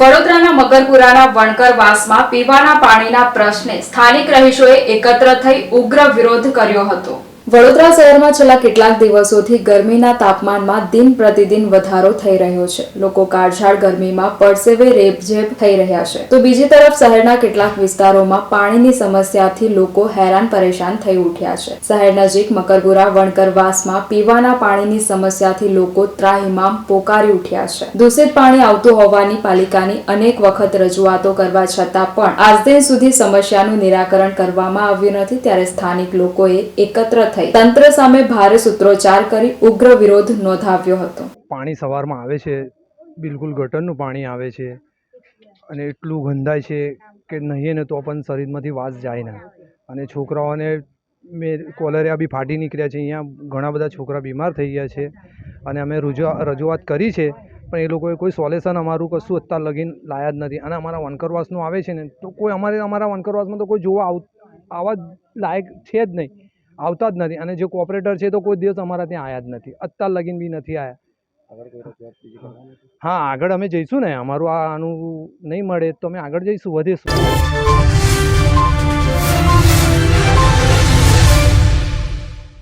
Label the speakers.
Speaker 1: વડોદરાના મગરપુરાના વણકરવાસમાં પીવાના પાણીના પ્રશ્ને સ્થાનિક રહીશોએ એકત્ર થઈ ઉગ્ર વિરોધ કર્યો હતો. વડોદરા શહેરમાં છેલ્લા કેટલાક દિવસોથી ગરમીના તાપમાનમાં દિન પ્રતિદિન વધારો થઈ રહ્યો છે. લોકો કાળઝાળ ગરમીમાં પરસેવે રેબઝેબ થઈ રહ્યા છે. તો બીજી તરફ શહેરના કેટલાક વિસ્તારોમાં પાણીની સમસ્યાથી લોકો હેરાન પરેશાન થઈ ઉઠ્યા છે. શહેર નજીક મકરપુરા વણકરવાસમાં પીવાના પાણીની સમસ્યાથી લોકો ત્રાહિમામ પોકારી ઉઠ્યા છે. દૂષિત પાણી આવતું હોવાની પાલિકાની અનેક વખત રજૂઆતો કરવા છતાં પણ આજ દિન સુધી સમસ્યાનું નિરાકરણ કરવામાં આવ્યું નથી. ત્યારે સ્થાનિક લોકોએ એકત્ર થઈ તંત્ર સામે ભારે સૂત્રોચ્ચાર કરી ઉગ્ર વિરોધ નોંધાવ્યો હતો.
Speaker 2: પાણી સવારમાં આવે છે, બિલકુલ ગટરનું પાણી આવે છે અને એટલું ગંધાય છે કે નહીં ને તો પણ શરીરમાંથી વાસ જાય ના. અને છોકરાઓને મેં કોલેરિયા બી ફાટી નીકળ્યા છે, અહીંયા ઘણા બધા છોકરા બીમાર થઈ ગયા છે અને અમે રજૂઆ રજૂઆત કરી છે, પણ એ લોકોએ કોઈ સોલ્યુશન અમારું કશું અત્યાર લગીન લાયા જ નથી. અને અમારા વનકરવાસનું આવે છે ને, તો કોઈ અમારે, અમારા વનકરવાસમાં તો કોઈ જોવા આવ, આવા લાયક છે જ નહીં. આવતા જ નથી. અને જે કોઓપરેટર છે તો કોઈ દિવસ અમારા ત્યાં આવ્યા જ નથી. અત્યાર લગીન બી નથી આવ્યા હા આગળ અમે જઈશું ને. અમારું આનું નહીં મળે તો અમે આગળ જઈશું વધીશું.